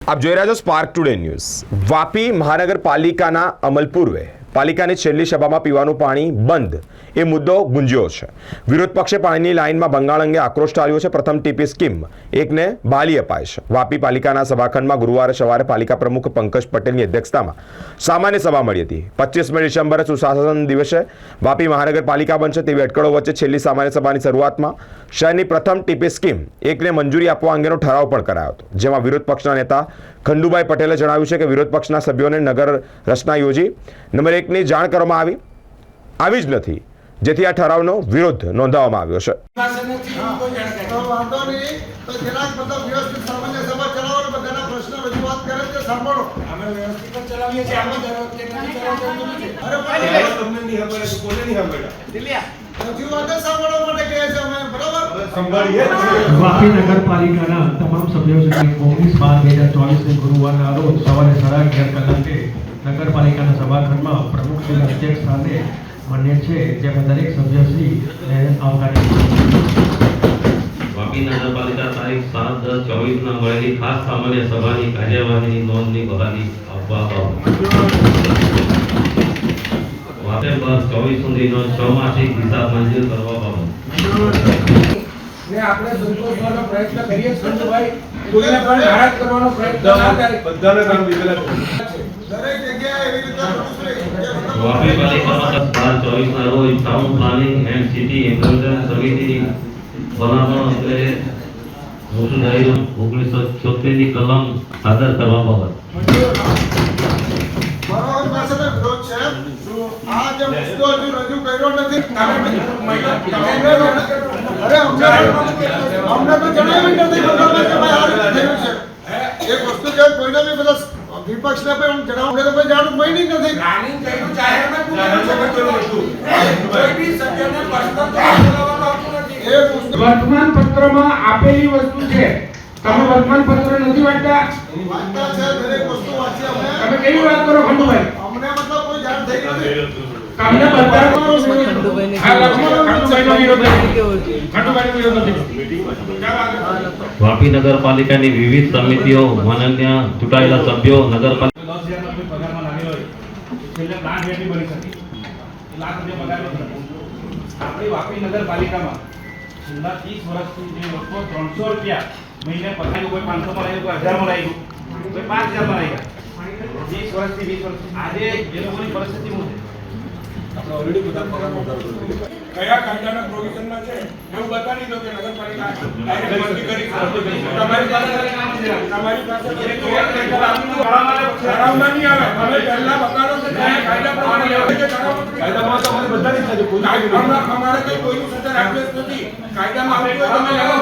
આપ જોઈ રહ્યા છો સ્પાર્ક ટુડે ન્યૂઝ વાપી મહાનગરપાલિકાના અમલ પૂર્વે પાલિકાની છેલ્લી સભામાં પીવાનું પાણી બંધ. એ મુદ્દો ગુંજ્યો છે. વિરોધ પક્ષે પાણીની લાઇનમાં બંગાળ અંગે આક્રોશ ટાળ્યો છે. પ્રથમ ટીપી સ્કીમ એકને બાલી અપાય છે. વાપી પાલિકાના સભાખંડમાં ગુરુવારે સવારે પાલિકા પ્રમુખ પંકજ પટેલની અધ્યક્ષતામાં સામાન્ય સભા મળી હતી. પચીસમી ડિસેમ્બરે સુશાસન દિવસે વાપી મહાનગરપાલિકા બનશે તેવી અટકળો વચ્ચે છેલ્લી સામાન્ય સભાની શરૂઆતમાં શહેરની પ્રથમ ટીપી સ્કીમ એકને મંજૂરી આપવા અંગેનો ઠરાવ પણ કરાયો હતો. જેમાં વિરોધ પક્ષના નેતા ખંડુભાઈ પટેલે જણાવ્યું છે કે વિરોધ પક્ષના સભ્યોને નગર રચના યોજી નંબર એકની જાણ કરવામાં આવી? આવી જ નથી. જેથી આ ઠરાવનો વિરોધ નોંધાવવામાં આવ્યો છે. વાપી નગરપાલિકાના તમામ સભ્યો છે ઓગણીસ બાર બે હજાર ચોવીસની ગુરુવારના રોજ સવારે સાડા અગિયાર કલાકે નગરપાલિકાના સભાખંડમાં પ્રમુખશ્રીના અધ્યક્ષ સ્થાને માન્ય છે જેમાં દરેક સભ્યશ્રીને આવકારી વાપી નગરપાલિકા તારીખ સાત દસ ચોવીસ ના મળેલી ખાસ સામાન્ય સભાની કાર્યવાહીની નોંધની બહાલી આપવા બાબત બસ ચોવીસ સુધીનો છ માસિક હિસાબ મંજૂર કરવા બાબત ને આપણે સંતોષવાનો પ્રયત્ન કરીએ સંતભાઈ કોઈને પણ નારાજ કરવાનો પ્રયત્ન ના થાય. દરેક જગ્યાએ એવી વાપી પાલિકામાં બાર ચોવીસ ના રોજ town planning and city improvement સમિતિ બનાવવાનો અંગે મોટું ઓગણીસો છોતેરની કલમ સાદર કરવા બાબત. મારો તો વિરોધ છે. આ જે મુદ્દો હજુ રજૂ કર્યો નથી? અરે અમને અમને તો જણાવ્યું નથી ખબર કે ભાઈ આ રીતે થયું છે એક વસ્તુ કે કોઈને બી બધા વિપક્ષને પણ જણાવું તો કોઈ જાણું કોઈ નહીં નથી. પ્લાનિંગ કર્યું જાહેરમાં પૂરેપૂરું છે? બધું. કોઈ બી ચલાવવામાં આવતું નથી. એ વર્તમાન પત્રમાં આપેલી વસ્તુ છે. તમે વર્તમાન પત્ર નથી વાંચતા? વાંચતા છે દરેક વસ્તુ વાંચી અમે. તમે કેવી વાત કરો ખંડુભાઈ? અમને મતલબ કોઈ જાણ થઈ નથી. તમને બધા. વાપી નગરપાલિકાની વિવિધ સમિતિઓ માનન્ય ચૂંટાયેલા સભ્યો નગરપાલિકા. આપણી વાપી નગરપાલિકામાં છેલ્લા ત્રીસ વર્ષથી જે લોકો ત્રણસો રૂપિયા મહિને પગાર કોઈ પાંચસો માં લાગ્યું કોઈ હજારમાં લાગ્યું કોઈ પાંચ હજારમાં લાગ્યા વીસ વર્ષથી વીસ વર્ષ આજે એ લોકોની પરિસ્થિતિ શું છે કયા કાયદાના પ્રોવિઝનમાં છે એવું બતાવી દો કે નગરપાલિકા કરી છે. તમારી પાસે તમારી પાસે ઠરાવમાં નહીં આવે તમે પહેલા બતાડો કે કયા કાયદા પ્રમાણે લેવાય છે ઠરાવ અમારે- અમારે કઈ કોઈનું રાખ્યો જ નથી કાયદામાં તમે લેવો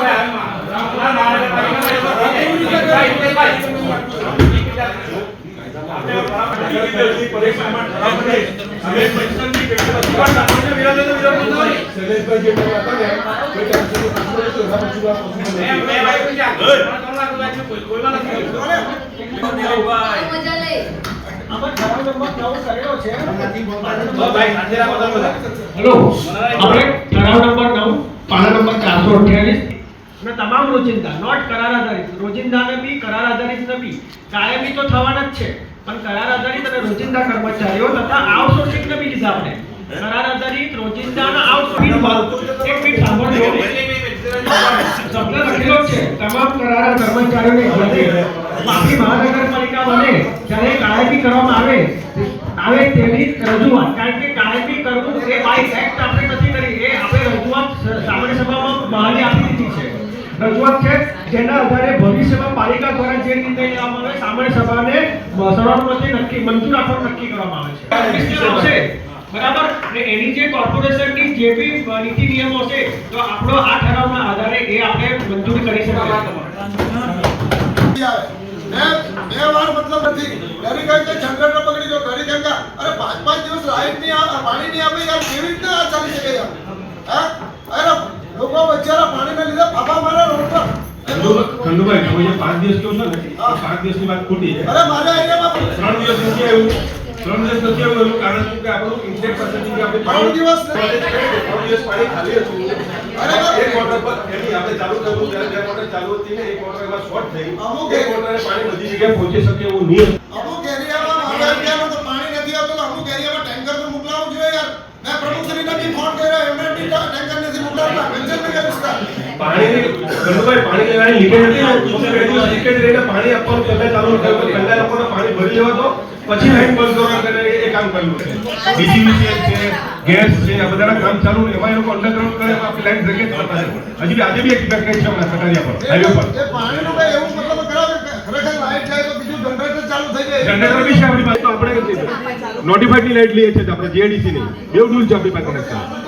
હેલો આપણે ઠરાવ નંબર નવ પાના નંબર ચારસો અઠ્યાવીસ અને તમામ રોજિંદા નોટ કરાર આધારિત રોજિંદાને બી કરાર આધારિત નથી કાયમી તો થવાના જ છે, પણ કરાર આધારિત અને રોજિંદા કર્મચારીઓ તથા આઉટસોર્સિંગને બી લીધા આપણે. કરાર આધારિત રોજિંદાના આઉટસોર્સિંગ એક મિનિટ સાંભળજો તમામ કરાર કર્મચારીઓને વાપી મહાનગરપાલિકા બને, જ્યારે કાયમી કરવામાં આવે આવે તેની રજૂઆત. કારણ કે કાયમી કરવું એ બાય એક્ટ આપણે નથી કરી એ આપણે રજૂઆત સ- સામાન્ય સભામાં બહાલી આપી દીધી છે રજૂઆત છે જેના આધારે ભવિષ્યમાં પાલિકા દ્વારા જે નિર્ણય લેવામાં આવે સામાન્ય સભાને સર્વાનુમતિ નક્કી મંજૂર આપવાનું નક્કી કરવામાં આવે છે. બરાબર. ને એની જે કોર્પોરેશનની જે બી નીતિ નિયમો છે તો આપણો આ ઠરાવના આધારે એ આપણે મંજૂર કરી શકીએ. બે વાર મતલબ નથી. ઘડી કહે કે પકડી જો ઘડી કેમ અરે પાંચ પાંચ દિવસ લાઈટની પાણી ની આપે યાર કેવી રીતે આ ચાલી શકે યાર? હા? અરે લોકો બચારા પાણીના લીધે ફાફા મારે રોડ પર ખંડુભાઈ તમે જે પાંચ દિવસ કહો છો ને એ પાંચ દિવસની વાત ખોટી છે અરે મારા એરિયામાં ત્રણ દિવસ નથી આવ્યું ત્રણ દિવસ નથી આવ્યું એનું કારણ શું કે આપણું ઇન્ટેક પાસેથી જે આપણે ત્રણ દિવસ ત્રણ દિવસ પાણી ખાલી હતું અરે બાપ. એક મોટર પર એની આપણે ચાલુ કર્યું ત્યારે બે મોટર ચાલુ હતી ને એક મોટર એમાં શોર્ટ થઈ અમુક એક મોટરે પાણી બધી જગ્યાએ પહોંચી શકે એવું નહીં હતું. અમુક એરિયામાં મારા એરિયામાં તો પાણી નથી આવતું તો અમુક એરિયામાં ટેન્કર તો મોકલાવવું જોઈએ યાર મેં પ્રમુખશ્રીને બી ફોન કર્યો એમને બી ટેન્કર નથી મોકલાવતા કંચનનગર વિસ્તાર પાણી ગણુભાઈ પાણી લેવાની લિમિટ હતી ને તો બે દિવસ પાણી આપવાનું પહેલા ચાલુ પહેલા લોકોને પાણી ભરી લેવા તો પછી લાઈન બંધ કરવા કરે એ કામ કર્યું છે. ડીસીબીસીએલ છે ગેસ છે આ બધાના કામ ચાલુ ને એમાં એ લોકો અંડરગ્રાઉન્ડ કરે એમાં આપણી લાઈન બ્રેકેજ કરતા છે હજી બી આજે બી એક પેકેજ છે હમણાં કટારિયા પર હાઈવે પર. પાણીનું કઈ એવું મતલબ કરાવે ખરેખર લાઈટ જાય તો બીજું જનરેટર ચાલુ થઈ જાય? જનરેટર બી છે આપણી પાસે. તો આપણે નોટિફાઈડની લાઈટ લઈએ છીએ આપણે જીએડીસી ની. બેવ ડૂલ છે આપણી પાસે connection.